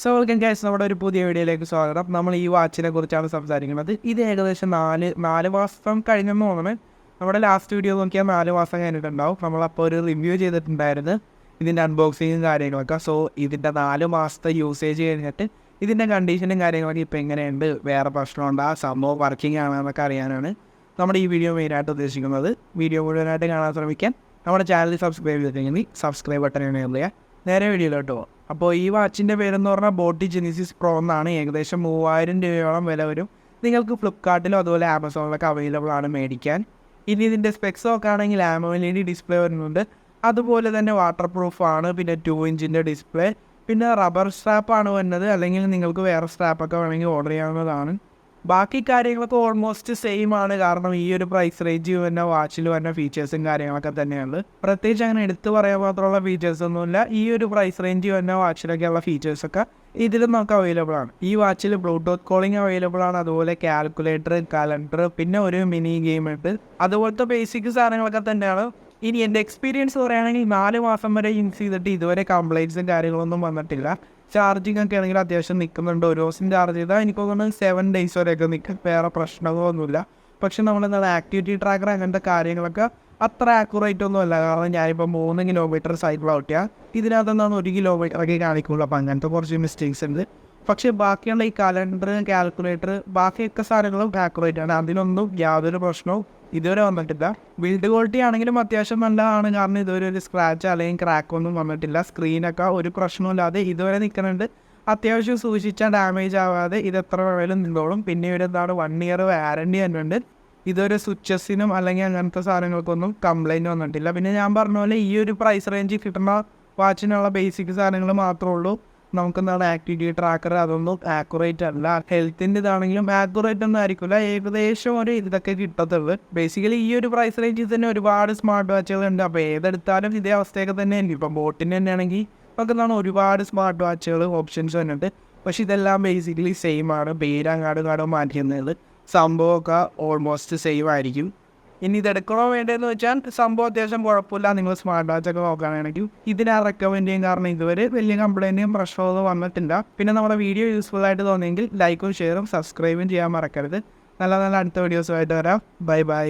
So welcome guys നമ്മുടെ ഒരു പുതിയ വീഡിയോയിലേക്ക് സ്വാഗതം. നമ്മൾ ഈ വാച്ചിനെ കുറിച്ചാണ് സംസാരിക്കുന്നത്. ഇത് ഏകദേശം നാല് നാല് മാസം കഴിഞ്ഞെന്ന് തോന്നുന്നു നമ്മുടെ ലാസ്റ്റ് വീഡിയോ നോക്കിയാൽ നാല് മാസം കഴിഞ്ഞിട്ടുണ്ടാവും. നമ്മളപ്പോൾ ഒരു റിവ്യൂ ചെയ്തിട്ടുണ്ടായിരുന്നു. ഇതിന്റെ അൺബോക്സിങ്ങും കാര്യങ്ങളൊക്കെ. സോ ഇതിന്റെ നാല് മാസത്തെ യൂസേജ് കഴിഞ്ഞിട്ട് ഇതിന്റെ കണ്ടീഷനും കാര്യങ്ങളൊക്കെ ഇപ്പോൾ എങ്ങനെയുണ്ട്? വേറെ പ്രശ്നമുണ്ടോ? ആ സംഭവം വർക്കിംഗ് ആണോ എന്നൊക്കെ അറിയാനാണ് നമ്മുടെ ഈ വീഡിയോ മെയിനായിട്ട് ഉദ്ദേശിക്കുന്നത്. വീഡിയോ മുഴുവനായിട്ട് കാണാൻ ശ്രമിക്കാൻ നമ്മുടെ ചാനൽ സബ്സ്ക്രൈബ് ചെയ്തിട്ടുണ്ടെങ്കിൽ സബ്സ്ക്രൈബ് ബട്ടൺ എനേബിൾ നേരെ വീഡിയോയിലോട്ട് പോകാം അപ്പോൾ ഈ വാച്ചിന്റെ പേരെന്ന് പറഞ്ഞാൽ ബോട്ടി ജെനിസിസ് പ്രോ എന്നാണ്. ഏകദേശം മൂവായിരം രൂപയോളം വില വരും. നിങ്ങൾക്ക് ഫ്ലിപ്കാർട്ടിലും അതുപോലെ ആമസോണിലൊക്കെ അവൈലബിൾ ആണ് മേടിക്കാൻ. ഇനി ഇതിന്റെ സ്പെക്സ് നോക്കുകയാണെങ്കിൽ ആമോലേഡി ഡിസ്പ്ലേ വരുന്നുണ്ട്. അതുപോലെ തന്നെ വാട്ടർ പ്രൂഫ് ആണ് പിന്നെ ടു ഇഞ്ചിന്റെ ഡിസ്പ്ലേ പിന്നെ റബ്ബർ സ്ട്രാപ്പാണ് വരുന്നത്. അല്ലെങ്കിൽ നിങ്ങൾക്ക് വേറെ സ്ട്രാപ്പൊക്കെ വേണമെങ്കിൽ ഓർഡർ ചെയ്യാവുന്നതാണ്. ബാക്കി കാര്യങ്ങളൊക്കെ ഓൾമോസ്റ്റ് സെയിം ആണ്. കാരണം ഈ ഒരു പ്രൈസ് റേഞ്ച് വരുന്ന വാച്ചിൽ വരുന്ന ഫീച്ചേഴ്സും കാര്യങ്ങളൊക്കെ തന്നെയാണ്. പ്രത്യേകിച്ച് അങ്ങനെ എടുത്തു പറയാൻ മാത്രമുള്ള ഫീച്ചേഴ്സ് ഒന്നുമില്ല. ഈ ഒരു പ്രൈസ് റേഞ്ച് വരുന്ന വാച്ചിലൊക്കെയുള്ള ഫീച്ചേഴ്സൊക്കെ ഇതിലും നമുക്ക് അവൈലബിൾ ആണ്. ഈ വാച്ചിൽ ബ്ലൂടൂത്ത് കോളിംഗ് അവൈലബിൾ ആണ്. അതുപോലെ കാൽക്കുലേറ്റർ കലണ്ടർ പിന്നെ ഒരു മിനി ഗെയിം ഉണ്ട്. അതുപോലത്തെ ബേസിക് സാധനങ്ങളൊക്കെ തന്നെയാണ്. ഇനി എന്റെ എക്സ്പീരിയൻസ് പറയുകയാണെങ്കിൽ നാല് മാസം വരെ യൂസ് ചെയ്തിട്ട് ഇതുവരെ കംപ്ലൈന്റ്സും കാര്യങ്ങളൊന്നും വന്നിട്ടില്ല. ചാർജിങ് ഒക്കെ ആണെങ്കിൽ അത്യാവശ്യം നിൽക്കുന്നുണ്ട് ഒരു ദിവസം ചാർജ് ചെയ്താൽ എനിക്ക് തോന്നുന്നത് സെവൻ ഡേയ്സ് വരെയൊക്കെ നിൽക്കും വേറെ പ്രശ്നങ്ങളൊന്നുമില്ല പക്ഷെ നമ്മളെന്താണ് ആക്ടിവിറ്റി ട്രാക്കർ അങ്ങനത്തെ കാര്യങ്ങളൊക്കെ അത്ര ആക്യുറേറ്റ് ഒന്നും അല്ല. കാരണം ഞാനിപ്പോൾ മൂന്ന് കിലോമീറ്റർ സൈക്കിൾ ഔട്ടിയാൽ ഇതിനകത്ത് എന്താണ് ഒരു കിലോമീറ്റർ ഒക്കെ കാണിക്കുള്ളൂ. അപ്പോൾ അങ്ങനത്തെ കുറച്ച് മിസ്റ്റേക്സ് ഉണ്ട്. പക്ഷേ ബാക്കിയുള്ള ഈ കലണ്ടർ കാൽക്കുലേറ്റർ ബാക്കിയൊക്കെ സാധനങ്ങളും ആക്യുറേറ്റ് ആണ്. അതിനൊന്നും യാതൊരു പ്രശ്നവും ഇതുവരെ വന്നിട്ടില്ല. ബിൽഡ് ക്വാളിറ്റി ആണെങ്കിലും അത്യാവശ്യം നല്ലതാണ്. കാരണം ഇതുവരെ ഒരു സ്ക്രാച്ച് അല്ലെങ്കിൽ ക്രാക്ക് ഒന്നും വന്നിട്ടില്ല. സ്ക്രീനൊക്കെ ഒരു പ്രശ്നമില്ലാതെ ഇതുവരെ നിൽക്കുന്നുണ്ട്. അത്യാവശ്യം സൂക്ഷിച്ചാൽ ഡാമേജ് ആവാതെ ഇത് എത്ര വേണേലും നിന്നോളും. പിന്നെ ഇവിടെ എന്താണ് വൺ ഇയർ വാറണ്ടി തന്നെയുണ്ട് ഇതൊരു സ്വിച്ചസിനും അല്ലെങ്കിൽ അങ്ങനത്തെ സാധനങ്ങൾക്കൊന്നും കംപ്ലൈന്റ് വന്നിട്ടില്ല. പിന്നെ ഞാൻ പറഞ്ഞ പോലെ ഈ ഒരു പ്രൈസ് റേഞ്ചിൽ കിട്ടുന്ന വാച്ചിനുള്ള ബേസിക് സാധനങ്ങൾ മാത്രമേ ഉള്ളൂ. നമുക്കെന്താണ് ആക്ടിവിറ്റി ട്രാക്കർ അതൊന്നും ആക്യുറേറ്റ് അല്ല. ഹെൽത്തിന്റെ ഇതാണെങ്കിലും ആക്യുറേറ്റ് ഒന്നും ആയിരിക്കില്ല ഏകദേശം ഒരു ഇതൊക്കെ കിട്ടത്തുള്ളൂ. ബേസിക്കലി ഈ ഒരു പ്രൈസ് റേഞ്ചിൽ തന്നെ ഒരുപാട് സ്മാർട്ട് വാച്ചുകളുണ്ട് അപ്പോൾ ഏതെടുത്താലും ഇതേ അവസ്ഥയൊക്കെ തന്നെ ഉണ്ട് ഇപ്പം ബോട്ടിന്റെ തന്നെ ആണെങ്കിൽ നമുക്ക് എന്താണ് ഒരുപാട് സ്മാർട്ട് വാച്ചുകൾ ഓപ്ഷൻസ് വന്നിട്ട്. പക്ഷേ ഇതെല്ലാം ബേസിക്കലി സെയിം ആണ്. പേരങ്ങാട് കാടോ മാറ്റിയെന്നത് സംഭവമൊക്കെ ഓൾമോസ്റ്റ് സെയിം ആയിരിക്കും. ഇനി ഇത് എടുക്കണോ വേണ്ടതെന്ന് വെച്ചാൽ സംഭവം അത്യാവശ്യം കുഴപ്പമില്ല. നിങ്ങൾ സ്മാർട്ട് വാച്ച് ഒക്കെ നോക്കുകയാണെങ്കിൽ ഇതിനെ റെക്കമെൻഡ് ചെയ്യും. കാരണം ഇതുവരെ വലിയ കംപ്ലൈന്റും പ്രശ്നമൊന്നും വന്നിട്ടില്ല. പിന്നെ നമ്മുടെ വീഡിയോ യൂസ്ഫുൾ ആയിട്ട് തോന്നിയെങ്കിൽ ലൈക്കും ഷെയറും സബ്സ്ക്രൈബും ചെയ്യാൻ മറക്കരുത്. നല്ല നല്ല അടുത്ത വീഡിയോസുമായിട്ട് വരാം. Bye bye